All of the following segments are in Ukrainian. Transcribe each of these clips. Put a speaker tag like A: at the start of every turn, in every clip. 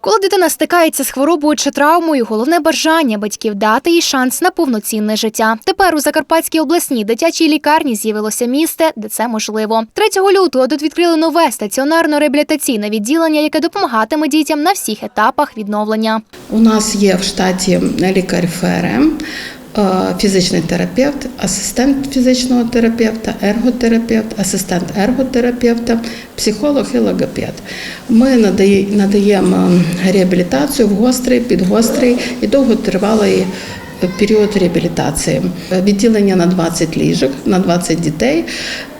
A: Коли дитина стикається з хворобою чи травмою, головне бажання батьків дати їй шанс на повноцінне життя. Тепер у Закарпатській обласній дитячій лікарні з'явилося місце, де це можливо. 3 лютого тут відкрили нове стаціонарно-реабілітаційне відділення, яке допомагатиме дітям на всіх етапах відновлення.
B: У нас є в штаті лікар ФРМ, фізичний терапевт, асистент фізичного терапевта, ерготерапевт, асистент ерготерапевта, психолог і логопед. Ми надаємо реабілітацію в гострий, підгострий і довготривалий період реабілітації. Відділення на 20 ліжок, на 20 дітей.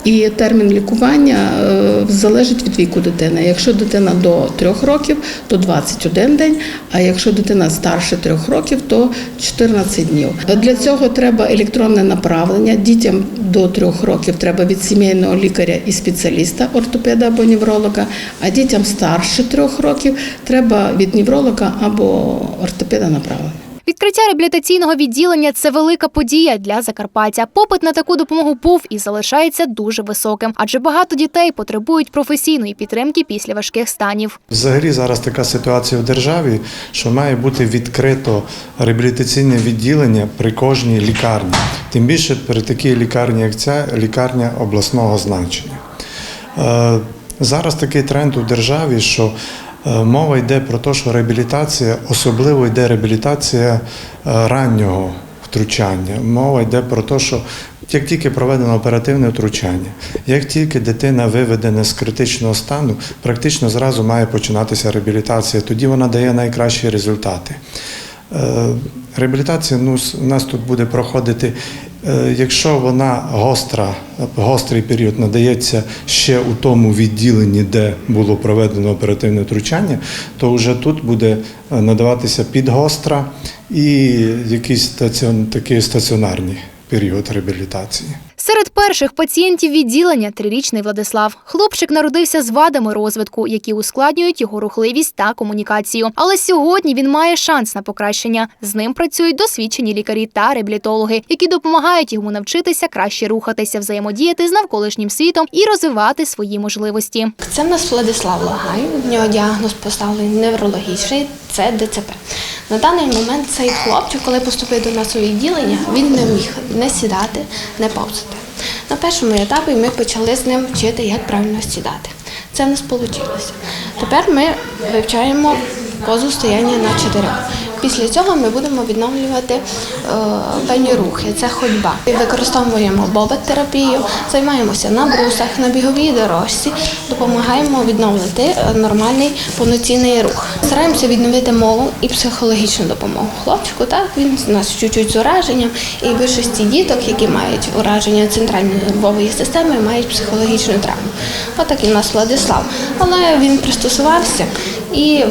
B: І термін лікування е, залежить від віку дитини. Якщо дитина до 3 років, то 21 день, а якщо дитина старше 3 років, то 14 днів. Для цього треба електронне направлення. Дітям до 3 років треба від сімейного лікаря і спеціаліста, ортопеда або невролога, а дітям старше 3 років треба від невролога або ортопеда направлення.
A: Відкриття реабілітаційного відділення це велика подія для Закарпаття. Попит на таку допомогу був і залишається дуже високим, адже багато дітей потребують професійної підтримки після важких станів.
C: Взагалі зараз така ситуація в державі, що має бути відкрито реабілітаційне відділення при кожній лікарні. Тим більше при такій лікарні, як ця лікарня обласного значення. Е, Зараз такий тренд у державі, що мова йде про те, що реабілітація, особливо йде реабілітація е, раннього втручання. Мова йде про те, що як тільки проведено оперативне втручання, як тільки дитина виведена з критичного стану, практично зразу має починатися реабілітація. Тоді вона дає найкращі результати. Е, Реабілітація ну, у нас тут буде проходити, е, якщо вона гостра, гострий період надається ще у тому відділенні, де було проведено оперативне втручання, то вже тут буде е, надаватися підгостра і якийсь стаціон, такий стаціонарний період реабілітації.
A: Серед перших пацієнтів відділення трирічний Владислав. Хлопчик народився з вадами розвитку, які ускладнюють його рухливість та комунікацію. Але сьогодні він має шанс на покращення. З ним працюють досвідчені лікарі та реабілітологи, які допомагають йому навчитися краще рухатися, взаємодіяти з навколишнім світом і розвивати свої можливості.
D: Це в нас Владислав Лагай. В нього діагноз поставлений неврологічний, це ДЦП. На даний момент цей хлопчик, коли поступив до нас у відділення, він не міг не сідати, не повзати. На першому етапі ми почали з ним вчити, як правильно сідати. Це в нас вийшло. Тепер ми вивчаємо позу стояння на чотирьох. Після цього ми будемо відновлювати е, певні рухи, це ходьба. Використовуємо бобет-терапію, займаємося на брусах, на біговій дорожці, допомагаємо відновити е, нормальний повноцінний рух. Стараємося відновити мову і психологічну допомогу хлопчику. Так він у нас чуть-чуть з ураженням, і більшості діток, які мають ураження центральної нервової системи, мають психологічну травму. Отак і в нас Владислав. Але він пристосувався і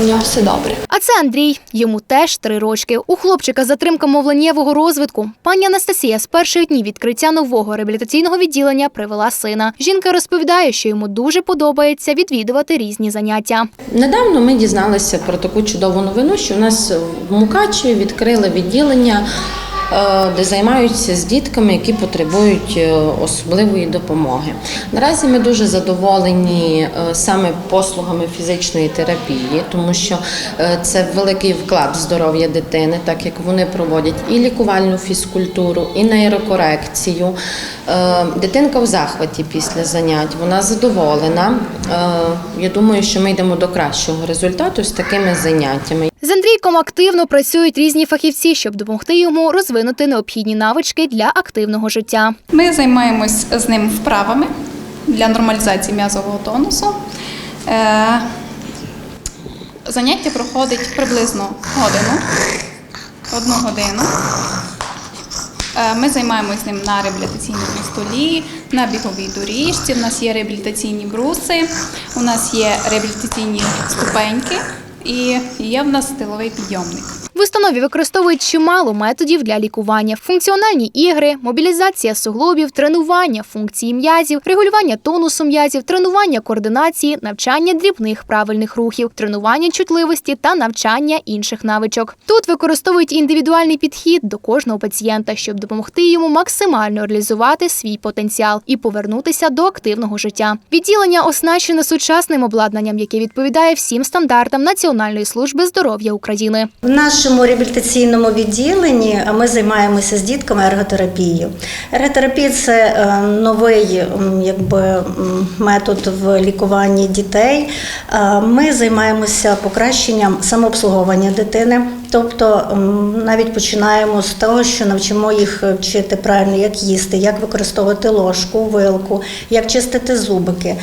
D: у нього все добре.
A: А це Андрій. Йому теж три рочки. У хлопчика затримка мовленнєвого розвитку. Пані Анастасія з перших днів відкриття нового реабілітаційного відділення привела сина. Жінка розповідає, що йому дуже подобається відвідувати різні заняття.
E: Недавно ми дізналися про таку чудову новину, що в нас в Мукачеві відкрили відділення, де займаються з дітками, які потребують е, особливої допомоги. Наразі ми дуже задоволені е, саме послугами фізичної терапії, тому що е, це великий вклад в здоров'я дитини, так як вони проводять і лікувальну фізкультуру, і нейрокорекцію. Е, Дитинка в захваті після занять, вона задоволена. Е, Я думаю, що ми йдемо до кращого результату з такими заняттями.
A: З Андрійком активно працюють різні фахівці, щоб допомогти йому розвинути необхідні навички для активного життя.
F: Ми займаємось з ним вправами для нормалізації м'язового тонусу. Е, Заняття проходить приблизно годину, одну годину. Е, Ми займаємось з ним на реабілітаційному столі, на біговій доріжці. У нас є реабілітаційні бруси, у нас є реабілітаційні ступеньки і є в нас стиловий підйомник.
A: Установі використовують чимало методів для лікування: функціональні ігри, мобілізація суглобів, тренування функції м'язів, регулювання тонусу м'язів, тренування координації, навчання дрібних правильних рухів, тренування чутливості та навчання інших навичок. Тут використовують індивідуальний підхід до кожного пацієнта, щоб допомогти йому максимально реалізувати свій потенціал і повернутися до активного життя. Відділення оснащене сучасним обладнанням, яке відповідає всім стандартам Національної служби здоров'я України.
G: В нашому реабілітаційному відділенні ми займаємося з дітками ерготерапією. Ерготерапія це е, новий якби, метод в лікуванні дітей. Е, Ми займаємося покращенням самообслуговування дитини. Тобто навіть починаємо з того, що навчимо їх вчити правильно, як їсти, як використовувати ложку, вилку, як чистити зубики.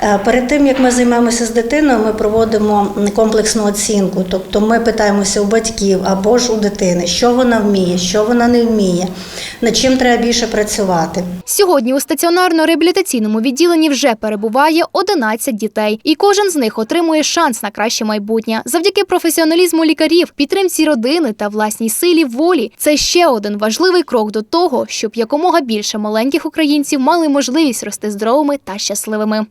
G: Е, Перед тим як ми займаємося з дитиною, ми проводимо комплексну оцінку. Тобто ми питаємося у батьків або ж у дитини, що вона вміє, що вона не вміє, над чим треба більше працювати.
A: Сьогодні у стаціонарно-реабілітаційному відділенні вже перебуває 11 дітей, і кожен з них отримує шанс на краще майбутнє. Завдяки професіоналізму лікарів, підтримці родини та власній силі волі. Це ще один важливий крок до того, щоб якомога більше маленьких українців мали можливість рости здоровими та щасливими.